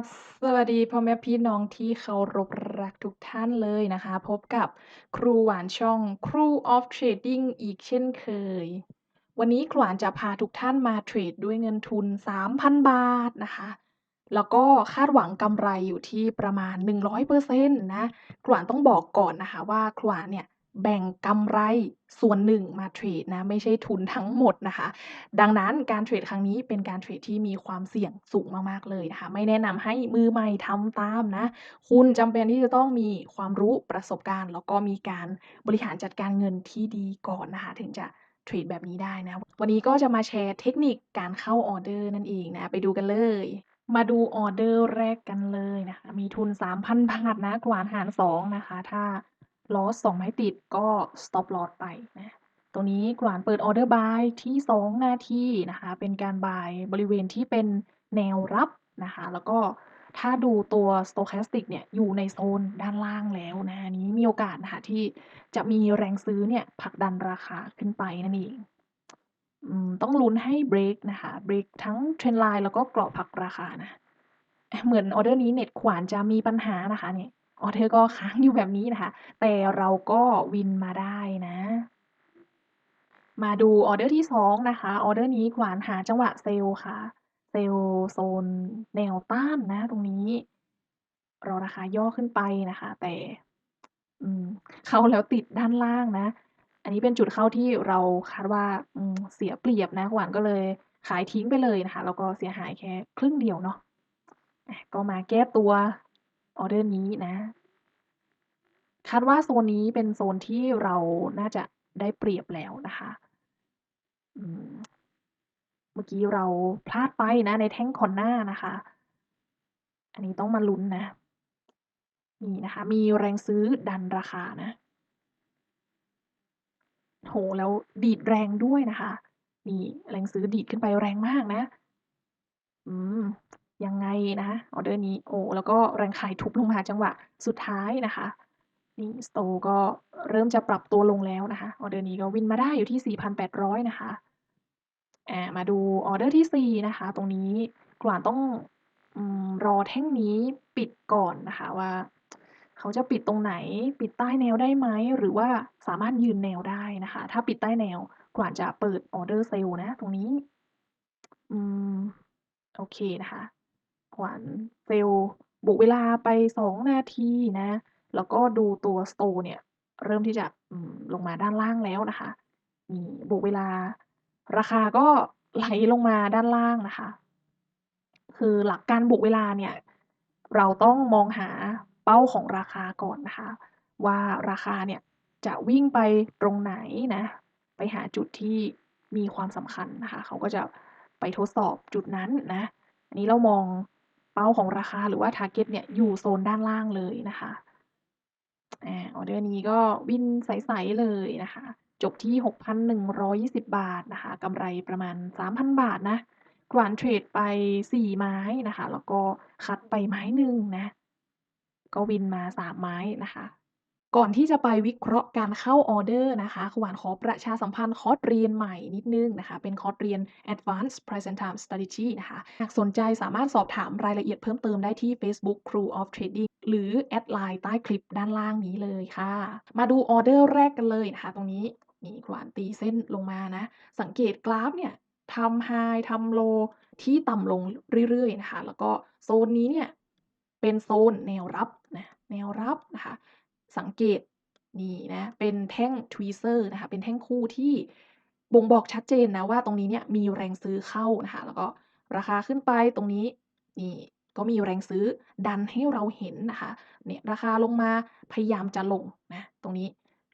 บสวัสดีพ่อแม่พี่น้องที่เคารพรักทุกท่านเลยนะคะ พบกับครูหวานช่อง Crew of Trading อีกเช่นเคย วันนี้ครูหวานจะพาทุกท่านมาเทรดด้วยเงินทุน 3,000 บาทนะคะ แล้วก็คาดหวังกำไรอยู่ที่ประมาณ 100%นะ ครูหวานต้องบอกก่อนนะคะว่าครูหวานเนี่ย แบ่งกำไรส่วนหนึ่งมาเทรดนะไม่ใช่ทุนทั้งหมดนะคะ ดังนั้นการเทรดครั้งนี้เป็นการเทรดที่มีความเสี่ยงสูงมากๆเลยนะคะ ไม่แนะนำให้มือใหม่ทำตามนะ คุณจำเป็นที่จะต้องมีความรู้ประสบการณ์ แล้วก็มีการบริหารจัดการเงินที่ดีก่อนนะคะ ถึงจะเทรดแบบนี้ได้นะ วันนี้ก็จะมาแชร์เทคนิคการเข้าออเดอร์นั่นเองนะไปดูกันเลยมาดูออเดอร์แรกกันเลยนะคะ มีทุน 3,000 บาทนะ กวาดหาร 2 นะคะ ถ้า loss 2ไม้ติดก็ stop loss ไปนะตรงนี้กวานเปิดออร์เดอร์บายที่ 2 นาทีนะคะ เป็นการบายบริเวณที่เป็นแนวรับนะคะ แล้วก็ถ้าดูตัว Stochastic เนี่ย อยู่ในโซนด้านล่างแล้วนะอันนี้มีโอกาสนะคะที่จะมีแรงซื้อเนี่ยผลักดันราคาขึ้นไปนั่นเองต้องลุ้นให้เบรกนะคะเบรกทั้ง Trend Line แล้วก็กรอบผลักราคานะ เหมือนออเดอร์นี้เน็ตขวานจะมีปัญหานะคะเนี่ย ออเดอก็ค้างอยู่แบบนี้นะคะ แต่เราก็วินมาได้นะ มาดูออเดอร์ที่2นะคะ ออเดอร์นี้ขวานหาจังหวะเซลล์ค่ะ เซลล์โซนแนวต้านนะ ตรงนี้รอราคาย่อขึ้นไปนะคะ แต่อืมเข้าแล้วติดด้านล่างนะ อันนี้เป็นจุดเข้าที่เราคาดว่าอืมเสียเปรียบนะขวานก็เลยขายทิ้งไปเลยนะคะ แล้วก็เสียหายแค่ครึ่งเดียวเนาะก็มาแก้ตัว ออเดอร์นี้นะ คาดว่าโซนนี้เป็นโซนที่เราน่าจะได้เปรียบแล้วนะคะเมื่อกี้เราพลาดไปนะ ในแท่งคอนหน้านะคะ อันนี้ต้องมาลุ้นนะนี่นะคะ มีแรงซื้อดันราคานะโอ้โฮแล้วดีดแรงด้วยนะคะ นี่แรงซื้อดีดขึ้นไปแรงมากนะ อืม ยังไงนะออเดอร์นี้โอ้แล้วก็แรงขายทุบลงมาจังหวะสุดท้ายนะคะนี่ Stoch ก็เริ่มจะปรับตัวลงแล้วนะคะออเดอร์นี้ก็วินมาได้อยู่ที่ 4,800 นะคะอามาดูออเดอร์ที่ 4 นะคะ ตรงนี้กวานต้องอรอแท่งนี้ปิดก่อนนะคะว่า เขาจะปิดตรงไหนปิดใต้แนวได้ไหมหรือว่าสามารถยืนแนวได้นะคะ ถ้าปิดใต้แนวกวานจะเปิดออเดอร์เซลล์นะ ตรงนี้อืมโอเคนะคะ วานเซลล์บวกเวลาไป 2 นาทีนะ แล้วก็ดูตัว Stoch เนี่ยเริ่มที่จะลงมาด้านล่างแล้วนะคะนี่บวกเวลา ราคาก็ไหลลงมาด้านล่างนะคะ คือหลักการบวกเวลาเนี่ย เราต้องมองหาเป้าของราคาก่อนนะคะ ว่าราคาเนี่ยจะวิ่งไปตรงไหนนะ ไปหาจุดที่มีความสำคัญนะคะ เขาก็จะไปทดสอบจุดนั้นนะ อันนี้เรามอง เป้าของราคาหรือว่าทาร์เก็ตเนี่ยอยู่โซนด้านล่างเลยนะคะอออเดอร์นี้ก็วินใส ๆ เลยนะคะ จบที่ 6,120 บาทนะคะกำไรประมาณ 3,000 บาทนะกวานเทรดไป 4 ไม้นะคะ แล้วก็คัดไปไม้หนึ่งนะ ก็วินมา 3 ไม้นะคะ ก่อนที่จะไปวิเคราะห์การเข้าออเดอร์นะคะขวานขอประชาสัมพันธ์คอร์สเรียนใหม่นิดนึงนะคะ เป็นคอร์สเรียน Advanced Present Time Strategy นะคะ หากสนใจสามารถสอบถามรายละเอียดเพิ่มเติมได้ที่เฟซบุ๊ก Crew of Trading หรือแอดไลน์ใต้คลิปด้านล่างนี้เลยค่ะ มาดูออเดอร์แรกกันเลยนะคะ ตรงนี้นี่ขวานตีเส้นลงมานะ สังเกตกราฟเนี่ยทำไฮทำโลที่ต่ำลงเรื่อยๆนะคะ แล้วก็โซนนี้เนี่ยเป็นโซนแนวรับนะแนวรับนะคะ สังเกตนี่นะเป็นแท่ง Tweezer นะคะเป็นแท่งคู่ที่บ่งบอกชัดเจนนะว่าตรงนี้เนี่ยมีแรงซื้อเข้านะคะแล้วก็ราคาขึ้นไปตรงนี้นี่ก็มีแรงซื้อดันให้เราเห็นนะคะเนี่ยราคาลงมาพยายามจะลงนะตรงนี้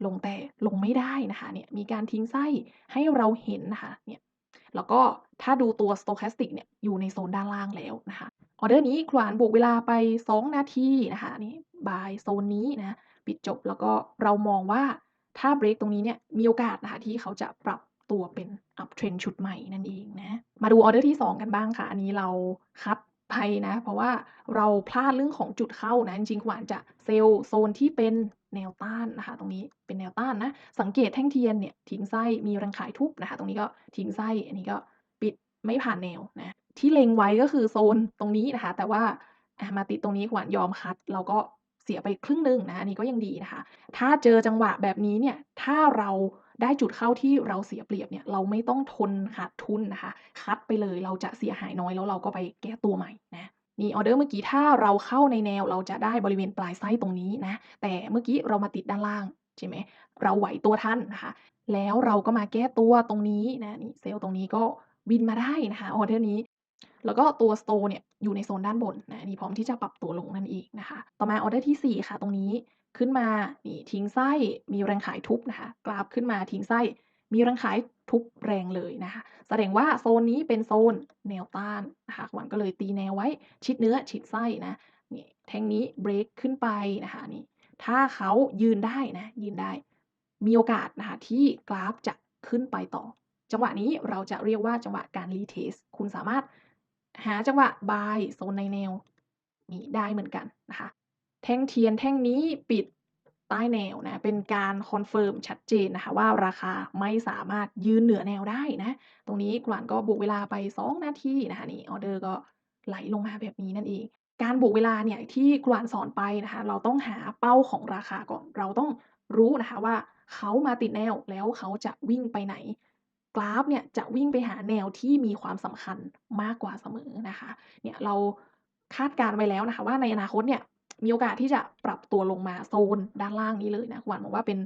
ลงแต่ลงไม่ได้นะคะเนี่ยมีการทิ้งไส้ให้เราเห็นนะคะเนี่ยแล้วก็ถ้าดูตัว Stochastic เนี่ยอยู่ในโซนด้านล่างแล้วนะคะออเดอร์นี้ขวานบวกเวลาไป 2 นาทีนะคะนี่ บายโซนนี้นะ ปิดจบแล้วก็เรามองว่าถ้าเบรกตรงนี้เนี่ยมีโอกาสนะคะที่เขาจะปรับตัวเป็น Up Trend ชุดใหม่นั่นเองนะ มาดูออเดอร์ที่ 2 กันบ้างค่ะ อันนี้เราคัดไปนะ เพราะว่าเราพลาดเรื่องของจุดเข้านะ จริงๆขวานจะเซลล์โซนที่เป็นแนวต้านนะคะ ตรงนี้เป็นแนวต้านนะ สังเกตแท่งเทียนเนี่ยทิ้งไส้มีแรงขายทุบนะคะ ตรงนี้ก็ทิ้งไส้อันนี้ก็ปิดไม่ผ่านแนวนะ ที่เล็งไว้ก็คือโซนตรงนี้นะคะ แต่ว่ามาติดตรงนี้ขวัญยอมคัตเราก็ เสียไปครึ่งหนึ่งนะอันนี้ก็ยังดีนะคะ ถ้าเจอจังหวะแบบนี้เนี่ยถ้าเราได้จุดเข้าที่เราเสียเปรียบเนี่ยเราไม่ต้องทนขาดทุนนะคะ คัตไปเลยเราจะเสียหายน้อยแล้วเราก็ไปแก้ตัวใหม่นะนี่ออเดอร์เมื่อกี้ถ้าเราเข้าในแนวเราจะได้บริเวณปลายไส้ตรงนี้นะ แต่เมื่อกี้เรามาติดด้านล่างใช่ไหมเราไหวตัวทันนะคะ แล้วเราก็มาแก้ตัวตรงนี้นะนี่เซลล์ตรงนี้ก็บินมาได้นะคะออเดอร์นี้ แล้วก็ตัว Stop เนี่ยอยู่ในโซนด้านบนนะนี่พร้อมที่จะปรับตัวลงนั่นเองนะคะ ต่อมาออเดอร์ที่ 4 ค่ะ ตรงนี้ขึ้นมานี่ทิ้งไส้มีแรงขายทุบนะคะกราฟขึ้นมาทิ้งไส้มีแรงขายทุบแรงเลยนะคะ แสดงว่าโซนนี้เป็นโซนแนวต้านนะคะขวัญก็เลยตีแนวไว้ชิดเนื้อชิดไส้นะนี่แท่งนี้เบรกขึ้นไปนะคะนี่ถ้าเขายืนได้นะยืนได้ มีโอกาสนะคะที่กราฟจะขึ้นไปต่อ จังหวะนี้เราจะเรียกว่าจังหวะการ retest คุณสามารถ หาจังหวะ buy โซนในแนวนี้ได้เหมือนกันนะคะ แท่งเทียนแท่งนี้ปิดใต้แนวนะเป็นการคอนเฟิร์มชัดเจนนะคะว่าราคาไม่สามารถยืนเหนือแนวได้นะ ตรงนี้ขวัญก็บวกเวลาไป 2 นาทีนะคะนี่ออเดอร์ก็ไหลลงมาแบบนี้นั่นเอง การบวกเวลาเนี่ยที่ขวัญสอนไปนะคะเราต้องหาเป้าของราคาก่อน เราต้องรู้นะคะว่าเขามาติดแนวแล้วเขาจะวิ่งไปไหน กราฟเนี่ยจะวิ่งไปหาแนวที่มีความสำคัญมากกว่าเสมอนะคะ เนี่ยเราคาดการณ์ไว้แล้วนะคะ ว่าในอนาคตเนี่ยมีโอกาสที่จะปรับตัวลงมาโซนด้านล่างนี้เลยนะหวัญมองว่าเป็น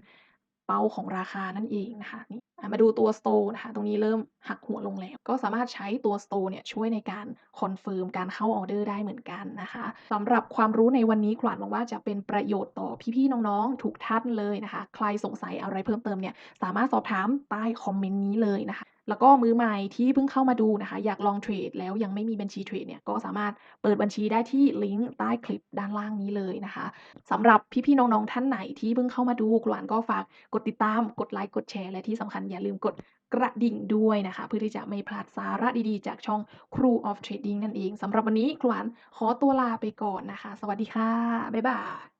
เป้าของราคานั่นเองนะคะนี่ มาดูตัว Stop นะคะตรงนี้เริ่มหักหัวลงแล้ว ก็สามารถใช้ตัว Stop เนี่ยช่วยในการคอนเฟิร์มการเข้าออเดอร์ได้เหมือนกันนะคะสำหรับความรู้ในวันนี้ขวัญหวังว่าจะเป็นประโยชน์ต่อพี่ๆน้องๆ ทุกท่านเลยนะคะ ใครสงสัยอะไรเพิ่มเติมเนี่ยสามารถสอบถามใต้คอมเมนต์นี้เลยนะคะแล้วก็มือใหม่ที่เพิ่งเข้ามาดูนะคะ อยากลองเทรดแล้วยังไม่มีบัญชีเทรดเนี่ยก็สามารถเปิดบัญชีได้ที่ลิงก์ใต้คลิปด้านล่างนี้เลยนะคะสำหรับพี่ๆน้องๆท่านไหนที่เพิ่งเข้ามาดูขวัญก็ฝากกดติดตามกดไลก์กดแชร์และที่สำคัญอย่าลืมกดกระดิ่งด้วยนะคะ เพื่อที่จะไม่พลาดสาระดีๆ จากช่อง Crew of Trading นั่นเองสำหรับวันนี้ขวัญขอตัวลาไปก่อนนะคะ สวัสดีค่ะ บ๊ายบาย